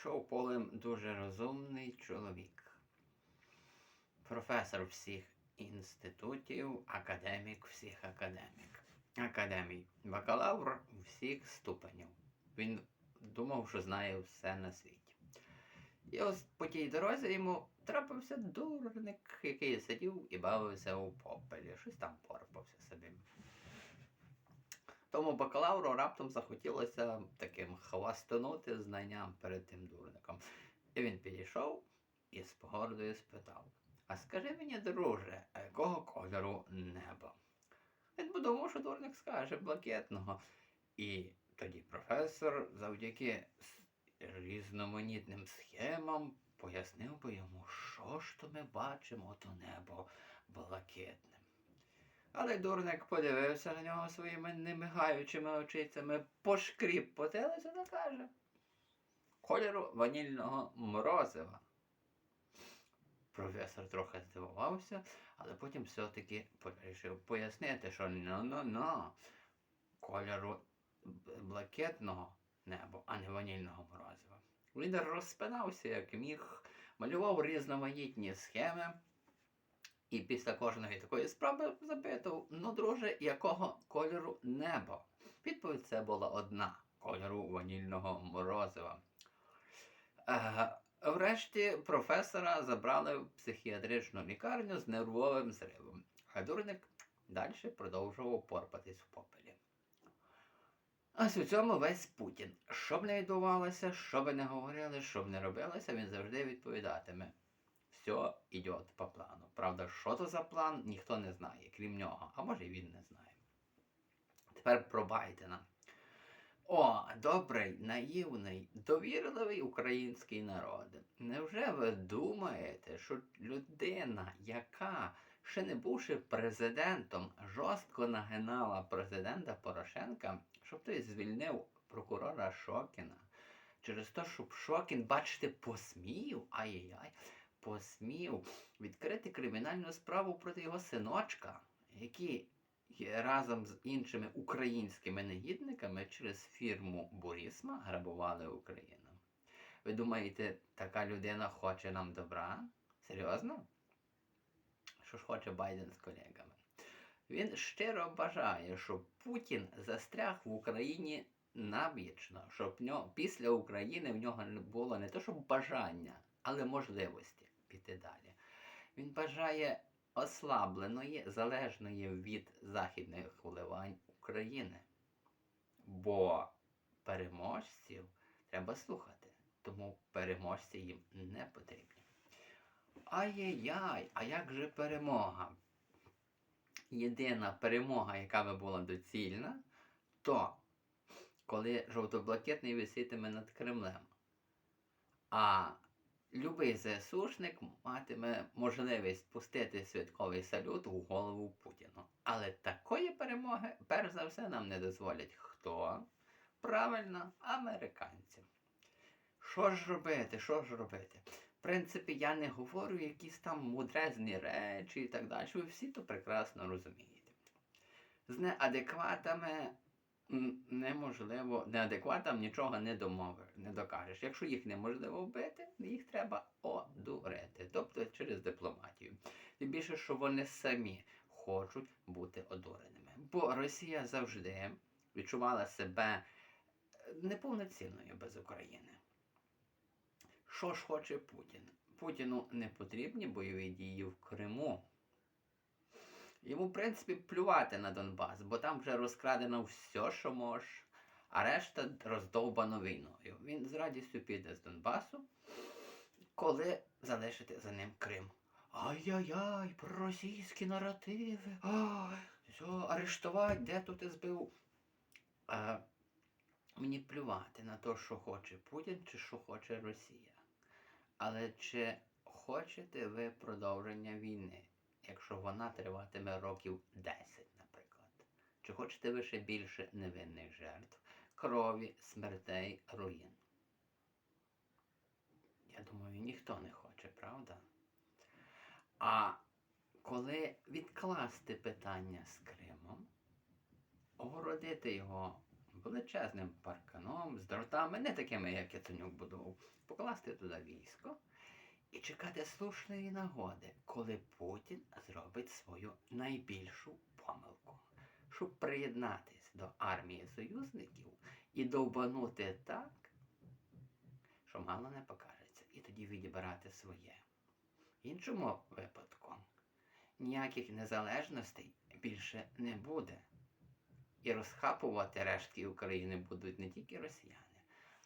Йшов полем дуже розумний чоловік. Професор всіх інститутів, академік всіх академік. Академій, бакалавр всіх ступенів. Він думав, що знає все на світі. І ось по тій дорозі йому трапився дурник, який сидів і бавився у попелі, щось там порпався собі. Тому бакалавру раптом захотілося таким хвастонути знанням перед тим дурником. І він підійшов і з погордою спитав: А скажи мені, друже, якого кольору небо? Він подумав, що дурник скаже блакитного. І тоді професор завдяки різноманітним схемам пояснив би йому, що ж то ми бачимо то небо блакитним. Але дурник подивився на нього своїми немигаючими очицями, пошкріб потилицю та каже кольору ванільного морозива. Професор трохи здивувався, але потім все-таки вирішив пояснити, що ну-ну-ну, кольору блакитного неба, а не ванільного морозива. Він розпинався, як міг, малював різноманітні схеми. І після кожної такої справи запитав: ну, друже, якого кольору небо? Відповідь це була одна кольору ванільного морозива. Е, врешті професора забрали в психіатричну лікарню з нервовим зривом, а дурник далі продовжував порпатись в попелі. Ось у цьому весь Путін. Що б не відбувалося, що би не говорили, що б не робилося, він завжди відповідатиме. Все йде по плану. Правда, що то за план, ніхто не знає, крім нього, а може він не знає. Тепер про Байдена. О, добрий, наївний, довірливий український народ. Невже ви думаєте, що людина, яка, ще не бувши президентом, жорстко нагинала президента Порошенка, щоб той звільнив прокурора Шокіна? Через те, щоб Шокін, бачите, посмів, ай-яй-яй, посмів відкрити кримінальну справу проти його синочка, який разом з іншими українськими негідниками через фірму Бурісма грабували Україну. Ви думаєте, така людина хоче нам добра? Серйозно? Що ж хоче Байден з колегами? Він щиро бажає, щоб Путін застряг в Україні набічно, щоб після України в нього не було не то, щоб бажання, але можливості піти далі. Він бажає ослабленої, залежної від західних вливань України. Бо переможців треба слухати, тому переможці їм не потрібні. Ай-яй-яй, а як же перемога? Єдина перемога, яка би була доцільна, то коли жовто-блакитний висітиме над Кремлем. А любий ЗСУшник матиме можливість пустити святковий салют у голову Путіну. Але такої перемоги, перш за все, нам не дозволять хто? Правильно, американці. Що ж робити? Що ж робити? В принципі, я не говорю якісь там мудрезні речі і так далі. Ви всі то прекрасно розумієте. З неадекватами неможливо, неадекватам нічого не домовиш, не докажеш. Якщо їх неможливо вбити, їх треба одурити, тобто через дипломатію. Тим більше, що вони самі хочуть бути одуреними. Бо Росія завжди відчувала себе е, неповноцінною без України. Що ж хоче Путін? Путіну не потрібні бойові дії в Криму. Йому, в принципі, плювати на Донбас, бо там вже розкрадено все, що може, а решта роздовбано війною. Він з радістю піде з Донбасу, коли залишити за ним Крим. Ай-яй-яй, проросійські наративи. Все, арештувати, де тут збив. А, мені плювати на те, що хоче Путін чи що хоче Росія. Але чи хочете ви продовження війни, якщо вона триватиме років 10, наприклад? Чи хочете ви ще більше невинних жертв, крові, смертей, руїн? Я думаю, ніхто не хоче, правда? А коли відкласти питання з Кримом, огородити його величезним парканом, з дротами, не такими, як Яценюк будував, покласти туди військо і чекати слушної нагоди, коли Путін зробить свою найбільшу помилку, щоб приєднатись до армії союзників і довбанути так, що мало не покажеться, і тоді відібрати своє. В іншому випадку ніяких незалежностей більше не буде. І розхапувати рештки України будуть не тільки росіяни,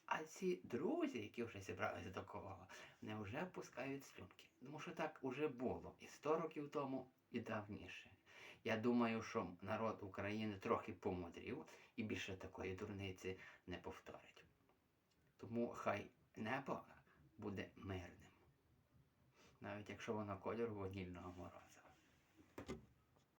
а ці друзі, які вже зібралися до кого, вони вже пускають слюнки. Тому що так уже було і 100 років тому, і давніше. Я думаю, що народ України трохи помудрів і більше такої дурниці не повторить. Тому хай небо буде мирним, навіть якщо воно кольору ванільного морозива.